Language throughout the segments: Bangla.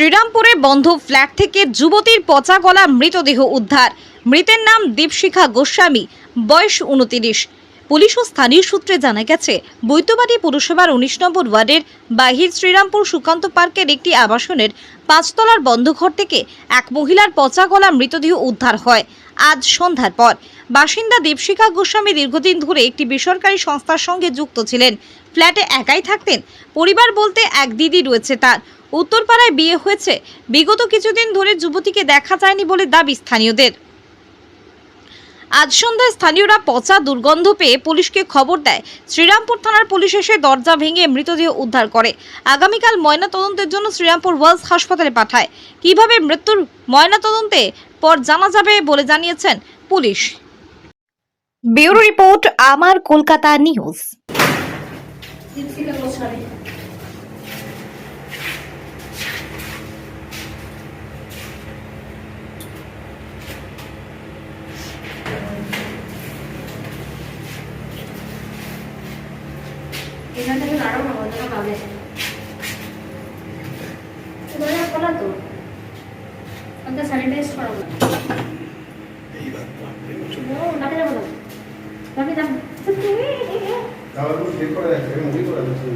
শ্রীরামপুরে বন্ধ ফ্ল্যাট থেকে যুবতীর পচা গলা মৃতদেহ উদ্ধার। মৃতের নাম দীপশিখা গোস্বামী, বয়স উনতিরিশ। পুলিশ ও স্থানীয় সূত্রে জানা গেছে, বৈদ্যবাড়ি পুরসভার উনিশ নম্বর ওয়ার্ডের বাহির শ্রীরামপুর সুকান্ত পার্কের একটি আবাসনের পাঁচতলার বন্ধ ঘর থেকে এক মহিলার পচা গলা মৃতদেহ উদ্ধার হয় আজ সন্ধ্যার পর। বাসিন্দা দীপশিখা গোস্বামী দীর্ঘদিন ধরে একটি বেসরকারি সংস্থার সঙ্গে যুক্ত ছিলেন। ফ্ল্যাটে একাই থাকতেন, পরিবার বলতে এক দিদি রয়েছে তার। উত্তরপাড়ায় বিয়ে হয়েছে। বিগত কিছুদিন ধরে যুবতীকে দেখা যায়নি বলে দাবি স্থানীয়দের। আজ সন্ধ্যায় স্থানীয়রা পচা দুর্গন্ধ পেয়ে পুলিশকে খবর দেয়। শ্রীরামপুর থানার পুলিশ এসে দরজা ভেঙে মৃতদেহ উদ্ধার করে। আগামীকাল ময়না তদন্তের জন্য শ্রীরামপুর ওয়ার্লস হাসপাতালে পাঠায়। কীভাবে মৃত্যুর ময়না তদন্তে পর জানা যাবে বলে জানিয়েছেন পুলিশ। ব্যুরো রিপোর্ট, আমার কলকাতা নিউজ। এখান থেকে নাড়াও না ওটা পাবে তো ওটা স্যানিটাইজ করাবো। নাকে? যাব না যাব আবার কোনো চেক করা যাচ্ছে মুভি করা যাচ্ছে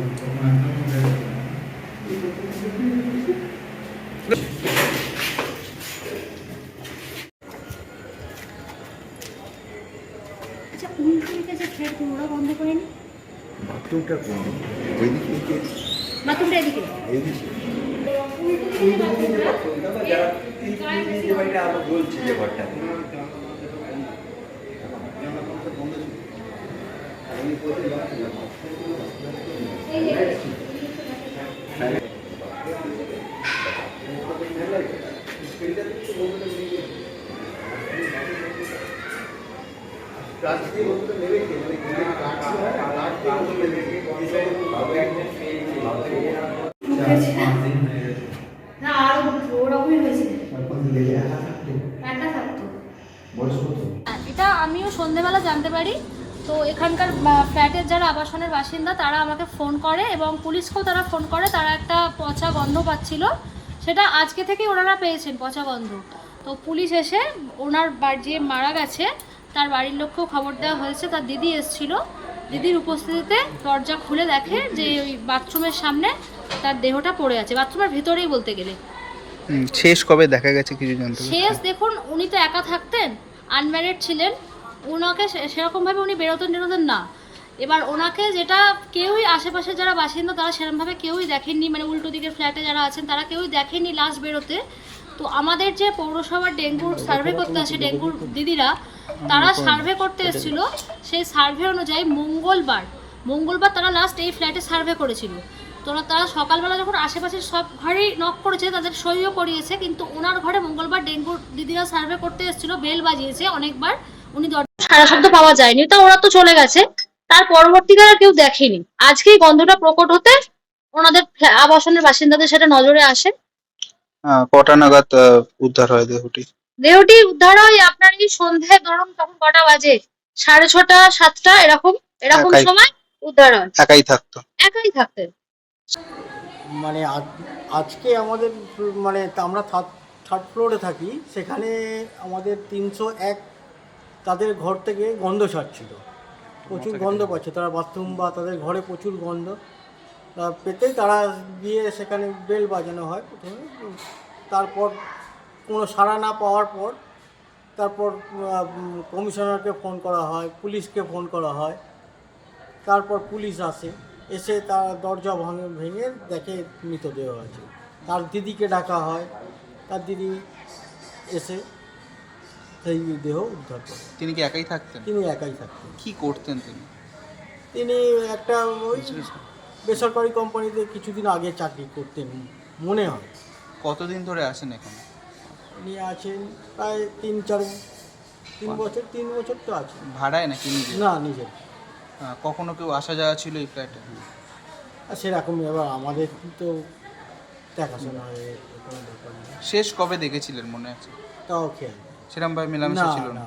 আচ্ছা উল্টো দিকে যে ফ্ল্যাট ওরা বন্ধ করেনি বাথরুমটা কোন? ওইদিকে বাথরুমটা এদিকে। এইদিকে। যে বাড়িটা আলো জ্বলছে যে ঘরটাতে প্লাস্টিক মানে গিলে না এটা আমিও সন্ধেবেলা জানতে পারি। তো এখানকার ফ্ল্যাটের যারা আবাসনের বাসিন্দা, তারা আমাকে ফোন করে এবং পুলিশকেও তারা ফোন করে, তারা একটা পচা গন্ধ পাচ্ছিল। সেটা আজকে থেকেই ওনারা পেয়েছেন পচা গন্ধ। তো পুলিশ এসে ওনার যে মারা গেছে, তার বাড়ির লোককেও খবর দেওয়া হয়েছে, তার দিদি এসেছিল। দিদির উপস্থিতিতে দরজা খুলে দেখে যে ওই বাথরুমের সামনে তার দেহটা পড়ে আছে বাথরুমের ভেতরেই বলতে গেলে। শেষ কবে দেখা গেছে কিছু জানতে শেষ দেখুন উনি তো একা থাকতেন আনম্যারিড ছিলেন ওনাকে সেরকমভাবে উনি বেরোতেন টেরোতেন না। এবার ওনাকে যেটা কেউই আশেপাশে যারা বাসিন্দা তারা সেরকমভাবে কেউই দেখেননি মানে উল্টো দিকের ফ্ল্যাটে যারা আছেন তারা কেউই দেখেননি লাশ বেরোতে। তো আমাদের যে পৌরসভার ডেঙ্গুর সার্ভে করতে আসে ডেঙ্গুর দিদিরা, তারা সার্ভে করতে এসেছিল। সেই সার্ভে অনুযায়ী মঙ্গলবার মঙ্গলবার তারা লাস্ট এই ফ্ল্যাটে সার্ভে করেছিল। তো তারা সকালবেলা যখন আশেপাশের সব ঘরেই নক করেছে, তাদের সইও করিয়েছে, কিন্তু ওনার ঘরে মঙ্গলবার ডেঙ্গুর দিদিরা সার্ভে করতে এসেছিল বেল বাজিয়েছে অনেকবার। উনি সারা শব্দ পাওয়া যায়নি, তো ওরা তো চলে গেছে। তার পরবর্তীকালে কেউ দেখেনি। আজকেই গন্ধটা প্রকট হতে ওনাদের আবাসনের বাসিন্দাদের সেটা নজরে আসে। কটা নাগাদ উদ্ধার হয় দেহটি? দেহটি উদ্ধার হয় আপনার এই সন্ধ্যায় ধরুন তখন কটা বাজে? সাড়ে ছটা সাতটা এরকম এরকম একাই। সময় উদ্ধার হয়। একাই থাকতো? একাই থাকতেন মানে আজ- আজকে আমাদের মানে আমরা থার্ড থার্ড ফ্লোরে থাকি সেখানে আমাদের তিনশো এক তাদের ঘর থেকে গন্ধ ছাড়ছিল। প্রচুর গন্ধ পাচ্ছে তারা বাথরুম বা তাদের ঘরে প্রচুর গন্ধ। তা পেতেই তারা গিয়ে সেখানে বেল বাজানো হয় প্রথমে। তারপর কোনো সাড়া না পাওয়ার পর তারপর কমিশনারকে ফোন করা হয় পুলিশকে ফোন করা হয় তারপর পুলিশ আসে এসে তার দরজা ভাঙে ভেঙে দেখে মৃতদেহ আছে। তার দিদিকে ডাকা হয় তার দিদি এসে সেই দেহ উদ্ধার করে। তিনি কি একাই থাকতেন? তিনি একাই থাকতেন। কি করতেন তিনি? তিনি একটা ওই বেসরকারি কোম্পানিতে কিছুদিন আগে চাকরি করতেন মনে হয়। কতদিন ধরে আসেন এখানে? উনি আছেন প্রায় তিন চার তিন বছর তিন বছর তো আছে। ভাড়ায় নাকি নিজে? না নিজে আহ, কখনো কেউ আসা যাওয়া ছিল এই ফ্ল্যাটে আর সেরকম এবার আমাদের তো দেখাশোনা হয়ে কোনো ব্যাপার নেই। শেষ কবে দেখেছিলেন মনে আছে? তাও খেয়াল নেই। সেরকম ভাবে মেলামেশা ছিল না না।